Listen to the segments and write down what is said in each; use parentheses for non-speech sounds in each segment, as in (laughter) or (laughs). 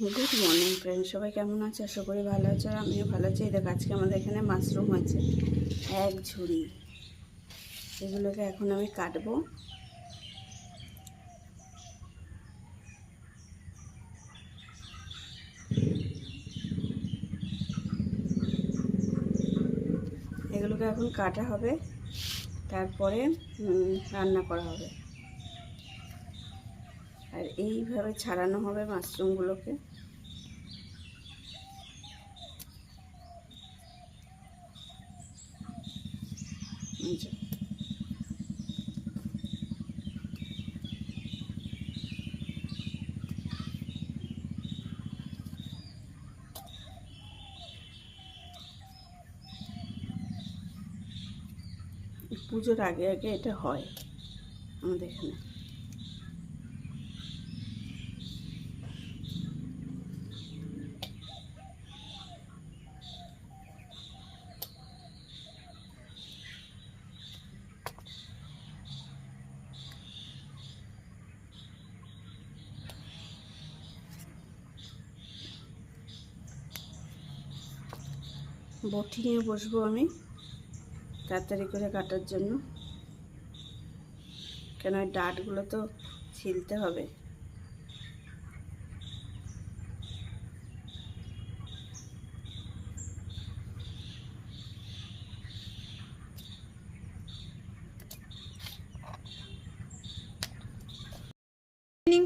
Good morning friend সবাই কেমন আছে? আশা করি ভালো আছে আর আমিও ভালো আছি। দেখো, আজকে আমাদের এখানে মাশরুম আছে এক ঝুড়ি। এগুলোকে এখন আমি কাটবো। এগুলোকে এখন কাটা হবে। তারপরে রান্না করা হবে। আর এইভাবে ছাড়ানো হবে মাশরুমগুলোকে। পুজোর আগে আগে এটা হয় আমাদের এখানে। বটি নিয়ে বসবো আমি তাড়াতাড়ি করে কাটার জন্য। কেন ওই ডাটগুলো তো ছিলতে হবে।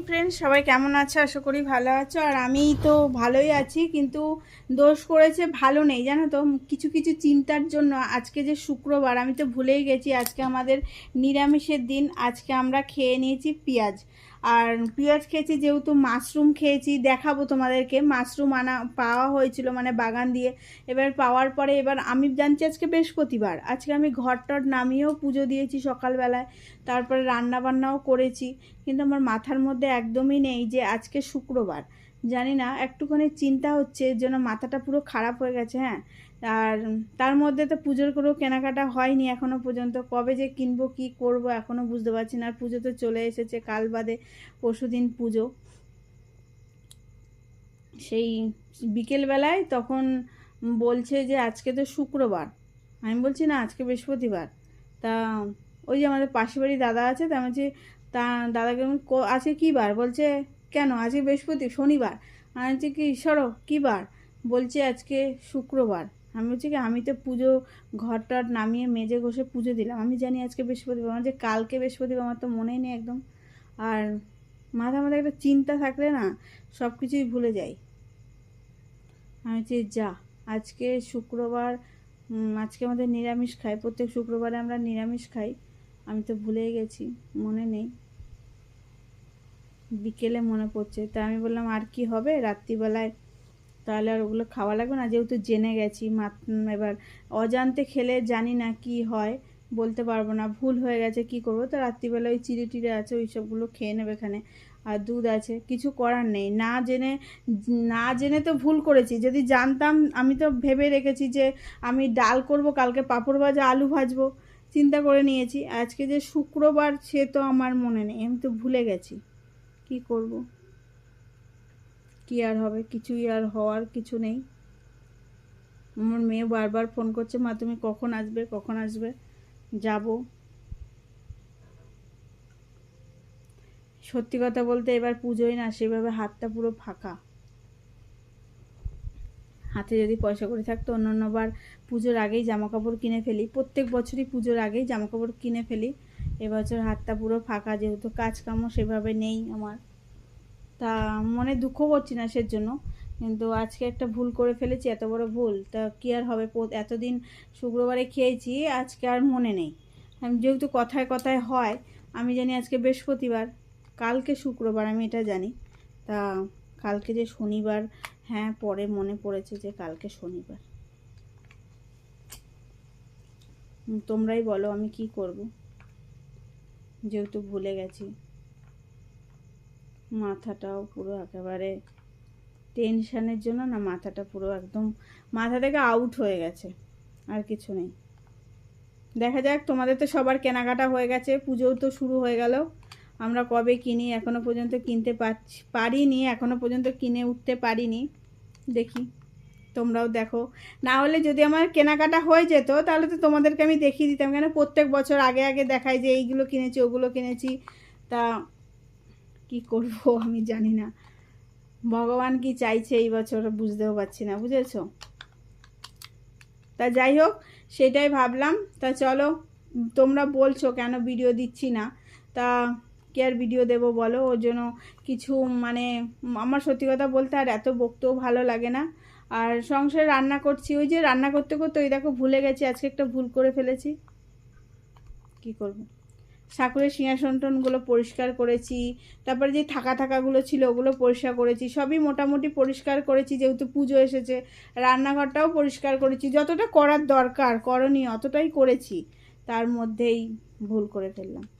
ইভিনিং ফ্রেন্ড সবাই কেমন আছে? আশা করি ভালো আছো। আর আমি তো ভালোই আছি, কিন্তু দোষ করেছে ভালো নেই, জানো তো? কিছু কিছু চিন্তার জন্য আজকে যে শুক্রবার, আমি তো ভুলেই গেছি, আজকে আমাদের নিরামিষের দিন, আজকে আমরা খেয়ে নিয়েছি পেঁয়াজ। আর পেঁয়াজ খেয়েছি যেহেতু মাশরুম খেয়েছি, দেখাবো তোমাদেরকে। মাশরুম আনা, পাওয়া হয়েছিল মানে বাগান দিয়ে। এবার পাওয়ার পরে এবার আমি জানছি আজকে বৃহস্পতিবার। আজকে আমি ঘরটর নামিয়েও পুজো দিয়েছি সকালবেলায়। তারপরে রান্না বান্নাও করেছি। কিন্তু আমার মাথার মধ্যে একদমই নেই যে আজকে শুক্রবার। জানি না, একটুখানি চিন্তা হচ্ছে জন্য মাথাটা পুরো খারাপ হয়ে গেছে হ্যাঁ। আর তার মধ্যে তো পুজোর কোনো কেনাকাটা হয়নি এখনও পর্যন্ত। কবে যে কিনবো, কি করব এখনও বুঝতে পারছি না। আর পুজো তো চলে এসেছে, কাল বাদে পরশুদিন পুজো। সেই বিকেলবেলায় তখন বলছে যে, আজকে তো শুক্রবার। আমি বলছি, না, আজকে বৃহস্পতিবার। তা ওই যে আমাদের পাশের বাড়ি দাদা আছে, তা আমি তা দাদাকে আজকে কী বার? বলছে, কেন? আজকে বৃহস্পতি, শনিবার। আমি বলছি, কি, সরো, কী বার? বলছে, আজকে শুক্রবার। আমি বলছি কি, আমি তো পুজো ঘরটার নামিয়ে মেজে ঘষে পুজো দিলাম। আমি জানি আজকে বৃহস্পতিবার, আমার যে কালকে বৃহস্পতিবার, আমার তো মনেই নেই একদম। আর মাথা মাথা একটা চিন্তা থাকলে না, সব কিছুই ভুলে যাই। আমি বলছি, যা, আজকে শুক্রবার আজকে আমাদের নিরামিষ খাই। প্রত্যেক শুক্রবারে আমরা নিরামিষ খাই। আমি তো ভুলেই গেছি, মনে নেই। বিকেলে মনে পড়ছে। তা আমি বললাম, আর কি হবে? রাত্রিবেলায় তাহলে আর ওগুলো খাওয়া লাগবে না, যেহেতু জেনে গেছি। এবার অজান্তে খেলে জানি না কি হয়, বলতে পারব না। ভুল হয়ে গেছে, কি করব? তো রাত্রিবেলা ওই চিড়ে টিড়ে আছে, ওই সবগুলো খেয়ে নেবে এখানে। আর দুধ আছে, কিছু করার নেই। না জেনে না জেনে তো ভুল করেছি। যদি জানতাম, আমি তো ভেবে রেখেছি যে আমি ডাল করব, কালকে পাঁপড় ভাজা, আলু ভাজবো। চিন্তা করে নিয়েছি। আজকে যে শুক্রবার, সে তো আমার মনে নেই। আমি তো ভুলে গেছি। কি করব? কি আর হবে? কিছুই আর হওয়ার কিছু নেই। আমার মেয়ে বারবার ফোন করছে, মা, তুমি কখন আসবে? কখন আসবে? যাব। সত্যি কথা বলতে এবার পুজোই না সেভাবে হাতটা পুরো ফাঁকা। হাতে যদি পয়সা করে থাকতো অন্য অন্যবার পুজোর আগেই জামা কাপড় কিনে ফেলি। প্রত্যেক বছরই পুজোর আগেই জামা কাপড় কিনে ফেলি। এবছর হাতটা পুরো ফাঁকা, যেহেতু কাজ কামও সেভাবে নেই আমার। তা মনে দুঃখ করছি না সের জন্য কিন্তু আজকে একটা ভুল করে ফেলেছি, এত বড় ভুল। তা কি আর হবে? এতদিন শুক্রবারে খেয়েছি, আজকে আর মনে নেই। আমি যেহেতু কথায় কথায় হয়, আমি জানি আজকে বৃহস্পতিবার, কালকে শুক্রবার, আমি এটা জানি। তা কালকে যে শনিবার হ্যাঁ পরে মনে পড়েছে যে কালকে শনিবার। তোমরাই বলো আমি কি করব? যেহেতু ভুলে গেছি। মাথাটাও পুরো একেবারে টেনশানের জন্য না, মাথাটা পুরো একদম, মাথা থেকে আউট হয়ে গেছে, আর কিছু নেই। দেখা যাক, তোমাদের তো সবার কেনাকাটা হয়ে গেছে, পুজোও তো শুরু হয়ে গেল। আমরা কবে কিনি, এখনও পর্যন্ত কিনতে পারছি, পারিনি, এখনও পর্যন্ত কিনে উঠতে পারিনি। দেখি, তোমরাও দেখো। না হলে যদি আমার কেনাকাটা হয়ে যেত, তাহলে তো তোমাদেরকে আমি দেখিয়ে দিতাম। কেন? প্রত্যেক বছর আগে আগে দেখাই যে এইগুলো কিনেছি, ওগুলো কিনেছি। তা কি করব (laughs) আমি জানি না। ভগবান কি চাইছে এই বছর বুঝতেও পারছি না, বুঝেছ? তা যাই হোক, সেটাই ভাবলাম। তা চলো, তোমরা বলছো কেন ভিডিও দিচ্ছি না? তা কি আর ভিডিও দেবো বলো? ওর জন্য কিছু মানে আমার সত্যি কথা বলতে আর এত বকতেও ভালো লাগে না। আর সংসারে রান্না করছি, ওই যে রান্না করতে করতে ওই দেখো ভুলে গেছি, আজকে একটা ভুল করে ফেলেছি। কি করব? ঠাকুরের সিংহাসন টনগুলো পরিষ্কার করেছি, তারপরে যে থাকা থাকাগুলো ছিল ওগুলো পরিষ্কার করেছি, সবই মোটামুটি পরিষ্কার করেছি যেহেতু পুজো এসেছে, রান্নাঘরটাও পরিষ্কার করেছি, যতটা করার দরকার করণীয় অতটাই করেছি, তার মধ্যেই ভুল করে ফেললাম।